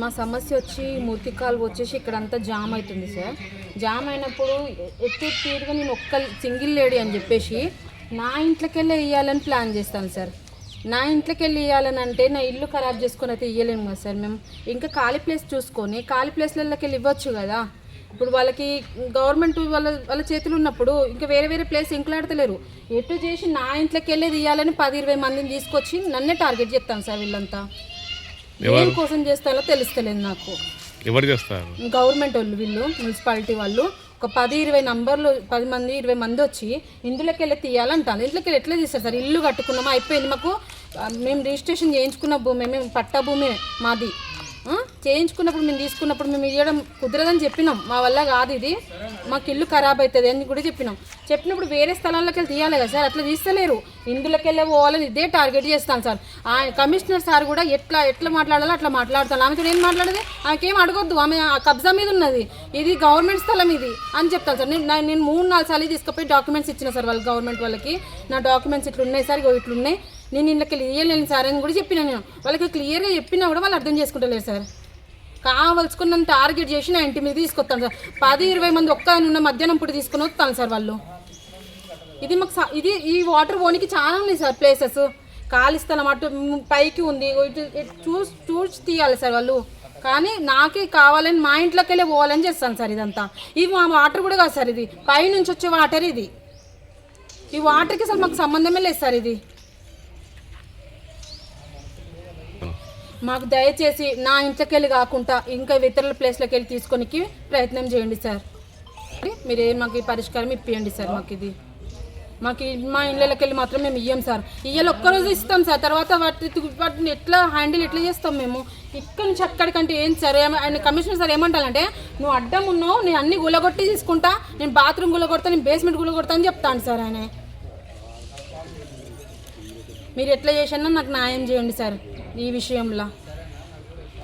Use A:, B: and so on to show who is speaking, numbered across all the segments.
A: మా సమస్య వచ్చి మూర్తి కాలువ వచ్చేసి ఇక్కడ అంతా జామ్ అవుతుంది సార్. జామ్ అయినప్పుడు ఎత్తి తీరుగా నేను ఒక్క సింగిల్ లేడీ అని చెప్పేసి నా ఇంట్లోకి వెళ్ళి వేయాలని ప్లాన్ చేస్తాను సార్. నా ఇంట్లోకి వెళ్ళి వేయాలని అంటే నా ఇల్లు ఖరాబ్ చేసుకొని అయితే ఇవ్వలేము కదా సార్. మేము ఇంకా ఖాళీ ప్లేస్ చూసుకొని ఖాళీ ప్లేస్లలోకి వెళ్ళి ఇవ్వచ్చు కదా. ఇప్పుడు వాళ్ళకి గవర్నమెంట్ వాళ్ళ వాళ్ళ చేతులు ఉన్నప్పుడు ఇంకా వేరే వేరే ప్లేస్ ఇంకులాడతలేరు ఎటు చేసి నా ఇంట్లోకి వెళ్ళి తీయాలని పది ఇరవై మందిని తీసుకొచ్చి నన్నే టార్గెట్ చేస్తాను సార్ వీళ్ళంతా. కోసం చేస్తారో తెలుస్తలేదు నాకు.
B: ఎవరు చేస్తారు?
A: గవర్నమెంట్ వాళ్ళు వీళ్ళు మున్సిపాలిటీ వాళ్ళు. ఒక పది ఇరవై నంబర్లు పది మంది ఇరవై మంది వచ్చి ఇందులోకి వెళ్ళి తీయాలంటాను ఇంట్లోకి వెళ్ళి ఎట్లా తీస్తారు సార్? ఇల్లు కట్టుకున్నాము? అయిపోయింది మాకు. మేము రిజిస్ట్రేషన్ చేయించుకున్న భూమి మేము పట్టా భూమి మాది. చేయించుకున్నప్పుడు మేము తీసుకున్నప్పుడు మేము ఇవ్వడం కుదరదని చెప్పినాం. మా వల్ల కాదు ఇది. మాకు ఇల్లు ఖరాబ్ అవుతుంది అని కూడా చెప్పినాం. చెప్పినప్పుడు వేరే స్థలాల్లోకి వెళ్ళి తీయాలి కదా సార్? అట్లా తీస్తలేరు. ఇందులోకి వెళ్ళే పోవాలని ఇదే టార్గెట్ చేస్తాను సార్. ఆ కమిషనర్ సార్ కూడా ఎట్లా ఎట్లా మాట్లాడాలో అట్లా మాట్లాడతాను ఆమెతో ఏం మాట్లాడదు? ఆమెకేం అడగొద్దు. ఆమె ఆ కబ్జా మీద ఉన్నది. ఇది గవర్నమెంట్ స్థలం ఇది అని చెప్తాను సార్. నేను నేను మూడు నాలుగు సార్లు తీసుకుపోయి డాక్యుమెంట్స్ ఇచ్చిన సార్ వాళ్ళ గవర్నమెంట్ వాళ్ళకి. నా డాక్యుమెంట్స్ ఇట్లా ఉన్నాయి సార్ ఇగో ఇట్లున్నాయి నేను ఇళ్ళకి ఇయ్యలేను సార్ అని కూడా చెప్పిన నేను. వాళ్ళకి క్లియర్గా చెప్పినా కూడా వాళ్ళు అర్థం చేసుకుంటలేరు సార్. కావలసుకున్నంత టార్గెట్ చేసి నా ఇంటి మీద తీసుకొస్తాను సార్. పది ఇరవై మంది ఒక్క ఆయన ఉన్న మధ్యాహ్నం పూట తీసుకుని వస్తాను సార్ వాళ్ళు. ఇది మాకు ఇది ఈ వాటర్ పోనీకి చాలా ఉన్నాయి సార్ ప్లేసెస్. ఖాళీ స్థలం అటు పైకి ఉంది. ఇటు ఇటు చూసి చూసి తీయాలి సార్ వాళ్ళు. కానీ నాకే కావాలని మా ఇంట్లోకి వెళ్ళి పోవాలని చేస్తాను సార్ ఇదంతా. ఇది మా వాటర్ కూడా కాదు సార్ ఇది. పైనుంచి వచ్చే వాటర్ ఇది. ఈ వాటర్కి అసలు మాకు సంబంధమే లేదు సార్ ఇది. మాకు దయచేసి నా ఇంట్లోకి కాకుండా ఇంకా ఇతరుల ప్లేస్లోకి వెళ్ళి తీసుకొనికి ప్రయత్నం చేయండి సార్. మీరు ఏ మాకు ఈ పరిష్కారం ఇప్పియండి సార్ మాకు ఇది. మాకు మా ఇళ్ళకి వెళ్ళి మాత్రం మేము ఇయ్యం సార్. ఇయ్యాలి ఒక్కరోజు ఇస్తాం సార్. తర్వాత వాటి వాటిని ఎట్లా హ్యాండిల్ ఎట్లా చేస్తాం మేము? ఇక్కడ నుంచి అక్కడికంటే ఏం సార్? ఆయన కమిషనర్ సార్ ఏమంటానంటే నువ్వు అడ్డం ఉన్నావు నేను అన్ని గులగొట్టి తీసుకుంటా నేను బాత్రూమ్ గులగొడతా నేను బేస్మెంట్ గులగొడతా అని చెప్తాను సార్ ఆయన. మీరు ఎట్లా చేసినా నాకు న్యాయం చేయండి సార్. ఈ విషయంలో.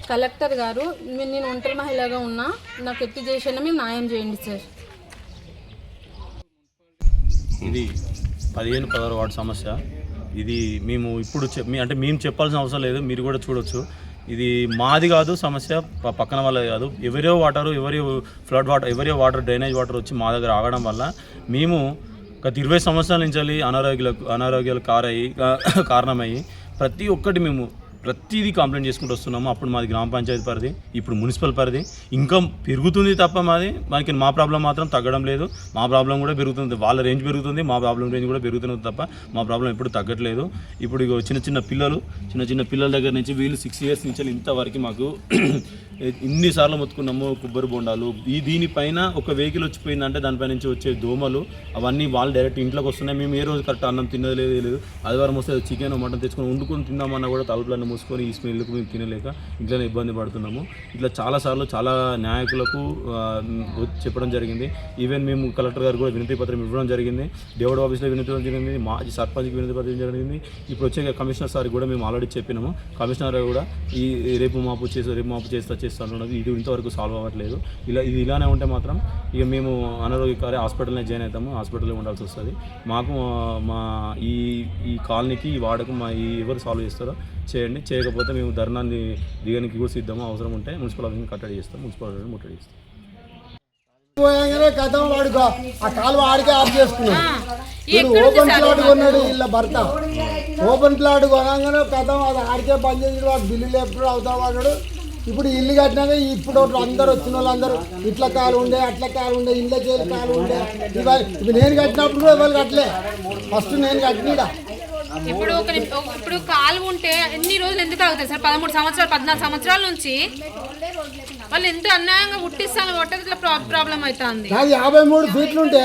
A: కలెక్టర్ గారు నేను ఒంటరి మహిళగా ఉన్నా నాకు ఎట్టి చేసినా మీరు న్యాయం చేయండి సార్.
C: ఇది పదిహేను పదహారు వార్డు సమస్య. ఇది మేము ఇప్పుడు చెప్ మీ- అంటే మేము చెప్పాల్సిన అవసరం లేదు మీరు కూడా చూడొచ్చు. ఇది మాది కాదు సమస్య పక్కన వాళ్ళది కాదు. ఎవరో వాటర్ ఎవరి ఫ్లడ్ వాటర్ ఎవరి వాటర్ డ్రైనేజ్ వాటర్ వచ్చి మా దగ్గర ఆగడం వల్ల మేము గత ఇరవై సంవత్సరాల నుంచి వెళ్ళి అనారోగ్యాలకు అనారోగ్యాలు కారయ్యి కారణమయ్యి ప్రతి ఒక్కటి మేము ప్రతిదీ కంప్లైంట్ చేసుకుంటూ వస్తున్నాము. అప్పుడు మాది గ్రామ పంచాయతీ పరిధి ఇప్పుడు మున్సిపల్ పరిధి. ఇంకా పెరుగుతుంది తప్ప మాది మనకి మా ప్రాబ్లం మాత్రం తగ్గడం లేదు. మా ప్రాబ్లం కూడా పెరుగుతుంది. వాళ్ళ రేంజ్ పెరుగుతుంది మా ప్రాబ్లం రేంజ్ కూడా పెరుగుతున్నది తప్ప మా ప్రాబ్లం ఎప్పుడు తగ్గట్లేదు. ఇప్పుడు చిన్న చిన్న పిల్లలు చిన్న చిన్న పిల్లల దగ్గర నుంచి వీళ్ళు సిక్స్ ఇయర్స్ నుంచి ఇంతవరకు మాకు ఇన్నిసార్లు మొత్తుకున్నాము కొబ్బరి బొండాలు. ఈ దీనిపైన ఒక వెహికల్ వచ్చిపోయిందంటే దానిపై నుంచి వచ్చే దోమలు అవన్నీ వాళ్ళు డైరెక్ట్ ఇంట్లోకి వస్తున్నాయి. మేము ఏ రోజు కరెక్ట్ అన్నం తిన్నది లేదు లేదు. ఆదివారం వస్తే చికెన్ మటన్ తెచ్చుకొని వండుకొని తిందామన్నా కూడా తలుపులన్నీ మూసుకొని ఈ స్మెల్కు మేము తినలేక ఇంట్లోనే ఇబ్బంది పడుతున్నాము. ఇట్లా చాలాసార్లు చాలా నాయకులకు చెప్పడం జరిగింది. ఈవెన్ మేము కలెక్టర్ గారు కూడా వినతి పత్రం ఇవ్వడం జరిగింది. దేవుడు ఆఫీస్లో వినతి పత్రం జరిగింది. మాజీ సర్పంచ్కి వినతి పత్రం జరిగింది. ఇప్పుడు వచ్చే కమిషనర్ సార్ కూడా మేము ఆల్రెడీ చెప్పినాము. కమిషనర్ కూడా ఈ ఈ రేపు మాపు చేసి రేపు మాపు చేస్తా చేస్తా అన్నది ఇది ఇంతవరకు సాల్వ్ అవ్వట్లేదు. ఇలా ఇది ఇలానే ఉంటే మాత్రం ఇక మేము అనారోగ్యకారి హాస్పిటల్నే జాయిన్ అవుతాము హాస్పిటల్లో ఉండాల్సి వస్తుంది. మాకు మా- ఈ ఈ కాలనీకి ఈ వాడకు మా ఈ ఎవరు సాల్వ్ చేస్తారో చేయండి. చేయకపోతే మేము ధర్నాన్ని దిగడానికి కూడా సిద్ధము అవసరం ఉంటే మున్సిపల్ ఆఫీస్ని కట్టడి చేస్తాం మున్సిపల్ ఆఫీస్ని ముట్టడి చేస్తాం.
D: పోయాగానే వాడుకో. ఆ కాలువ ఆడికే ఆఫ్ చేసుకున్నాడు ఓపెన్ ప్లాట్ కొన్నాడు వీళ్ళ భర్త. ఓపెన్ ప్లాట్ కొనగానే కథం అది ఆడికే బంద్ చేసి వాడు బిల్లులు ఎప్పుడు అవుతా వాడు ఇప్పుడు ఇల్లు కట్టినాక ఇప్పుడు అందరు వచ్చిన వాళ్ళందరూ ఇట్లా కాలు ఉండే అట్లా కాలు ఉండే ఇళ్ళ చేతి కాలు ఉండే. ఇవాళ ఇప్పుడు నేను కట్టినప్పుడు కూడా ఎవరు కట్టలే. ఫస్ట్ నేను కట్టినీడా?
A: ఇప్పుడు ఒక ఇప్పుడు కాలు ఉంటే ఎన్ని రోజులు ఎందుకు అవుతాయి సార్? పదమూడు సంవత్సరాలు పద్నాలుగు సంవత్సరాల నుంచి? వాళ్ళు ఎంత అన్యాయంగా పుట్టిస్తాను కొట్టది ఇట్లా ప్రాబ్లం అవుతుంది.
D: నాకు యాభై మూడు ఫీట్లు ఉంటే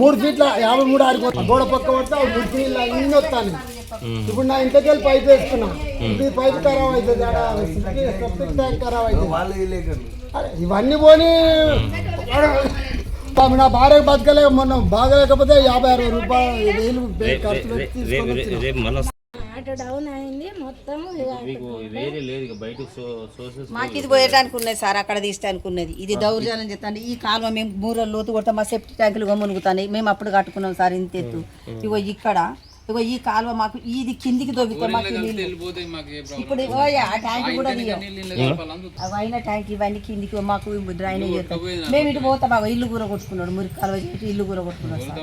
D: మూడు ఫీట్ల యాభై మూడు ఆడిపో గోడ పక్క పడితే అన్నీ వస్తాను ఇప్పుడు నా ఇంటికి వెళ్ళి పైపు వేసుకున్నా. ఇది పైపు ఖరాబ్ అవుతుంది సెప్టిక్ ట్యాంక్ ఖరాబ్ అవుతుంది. అరే, ఇవన్నీ పోని. నా భార్య బతకలేక మొన్న బాగలేకపోతే యాభై అరవై రూపాయలు ఖర్చు.
E: అటు డౌన్ అయింది మొత్తం
C: వేరే లేదు బయట సోర్సెస్
F: మాకు ఇది పోయడానికి ఉన్నది సార్ అక్కడ తీయడానికి ఉన్నది ఇది దౌర్జన్యం చేస్తాను ఈ కాలువ మేము మూరలు లోతు కొడతాం మా సెప్టి ట్యాంకులు మునుగుతాయి మేము అప్పుడు కట్టుకున్నాం సార్ ఇంత ఎత్తు. ఇగో ఇక్కడ ఇగో ఈ కాలువ మాకు ఇది కిందికి దొబ్బితే మాకు ఇప్పుడు ఆ ట్యాంక్ కూడా తీయం. అవి అయిన ట్యాంక్ ఇవన్నీ కిందికి మాకు డ్రైనేజ్ చేస్తాం. మేము ఇటు పోతాం బాగా ఇల్లు కూర కొట్టుకున్నాడు మురికి కాలువ చేసి ఇల్లు కూర కొట్టుకున్నాడు సార్.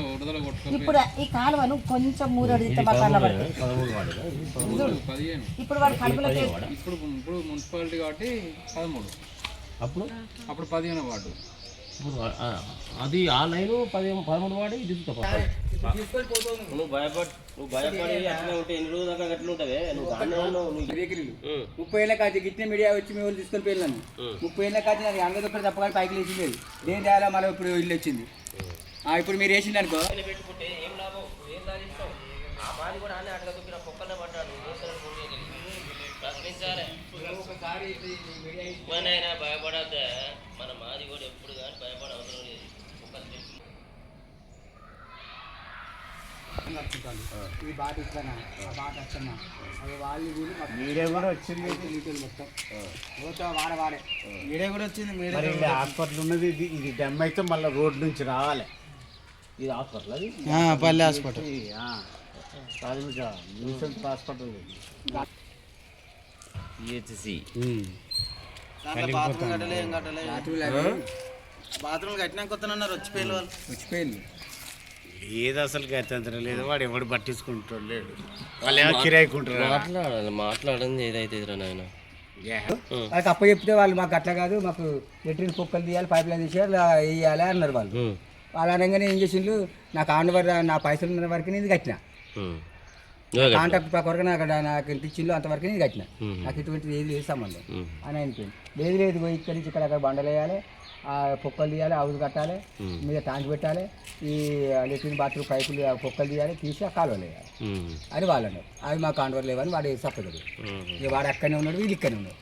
F: ఇప్పుడు ఈ కాలువను కొంచెం మూరడు తీస్తే మాకు అల్ల పడుతుంది. ఇప్పుడు వాడు కడుపులోకి
B: ఇప్పుడు ఇప్పుడు మున్సిపాలిటీ కాబట్టి పదమూడు.
G: అప్పుడు?
B: అప్పుడు పదిహేను వార్డు
G: ఇప్పుడు ఆ, అది ఆ లైన్ పదిహేను పదమూడు వాడి ఇది తప్ప నువ్వు. భయపడి నువ్వు భయపడి అట్లనే ఉంటే ఎన్ని రోజులు దాకా అట్లా ఉంటావే నువ్వు దాన్ని ఉన్నావు నువ్వు
B: ఎకరీలు ముప్పై ఏళ్ళ కాచి గిట్టిన మీడియా వచ్చి మేము వాళ్ళు తీసుకొని పోయినాను ముప్పై ఏళ్ళ కాచి నాకు అంగది ఒకటి తప్పగానే పైకి లేచి లేదు దేని తేడా మళ్ళీ ఇప్పుడు ఇల్లు వచ్చింది. ఆ, ఇప్పుడు మీరు వేసింది అనుకో
G: పెట్టుకుంటే ఏం లాభం ఏం సాధిస్తావు ఆ మాది కూడా అన్నీ అట్లా దొక్కిన కుక్కలనే పడ్డాడు ప్రశ్నించాలి మనైనా భయపడద్దే. మన మాది కూడా ఎప్పుడు కానీ భయపడ అవసరం లేదు కుక్కలు తెలుసు
B: ఈ బాట ఇస్తానా ఆ. బాట వస్తున్నా అది వాళ్ళు
D: మీడియా కూడా వచ్చింది.
B: మొత్తం. వాడ వాడే. మీడియా కూడా వచ్చింది మీడియా
D: హాస్పిటల్ ఉన్నది ఇది ఇది డెమ్ అయితే మళ్ళీ రోడ్ నుంచి రావాలి.
G: ఇది హాస్పిటల్ అది?
B: పల్లె హాస్పిటల్.
D: ఇది,
B: బాత్రూమ్ కట్టినాక కొత్తనన్నారు వచ్చిపోయిన వాళ్ళు. వచ్చిపోయింది
D: లేదు అసలు గతంత్రం లేదు. వాడు ఎవడు పట్టించుకుంటాడు లేడు. వాళ్ళు ఏమో కిరాయికుంటారు
G: మాట్లాడాలి మాట్లాడింది ఏదైతే నాయన.
B: వాళ్ళకి అప్ప చెప్తే వాళ్ళు మాకు అట్లా కాదు మాకు లెట్రిన్ కుక్కలు తీయాలి పైప్ లైన్ తీసేయాలి వేయాలి అన్నారు వాళ్ళు. వాళ్ళు అనగానే ఏం చేసిండ్రు? నాకు ఆండ వరకు నా పైసలు ఉన్న వరకు నేను కట్టిన. కాంటాక్ట్ ప్రకారం నాకు నాకు ఇచ్చిందో అంతవరకు నేను కట్టిన. నాకు ఇటువంటిది ఏది లేదు సంబంధం. అని అనిపోయింది లేదు లేదు పోయి ఇక్కడి నుంచి ఇక్కడ అక్కడ బండలు వేయాలి ఆ పొక్కలు తీయాలి హౌస్ కట్టాలి మీద ట్యాంక్ పెట్టాలి ఈ లెట్రిన్ బాత్రూమ్ పైపులు పొక్కలు తీయాలి తీసి ఆ కాలువలు వేయాలి. అని వాళ్ళు అన్నారు అవి మా కాండవర్ లేవని వాడు సప్పదు ఇక వాడు అక్కడనే ఉన్నాడు వీళ్ళు ఇక్కడనే ఉన్నాడు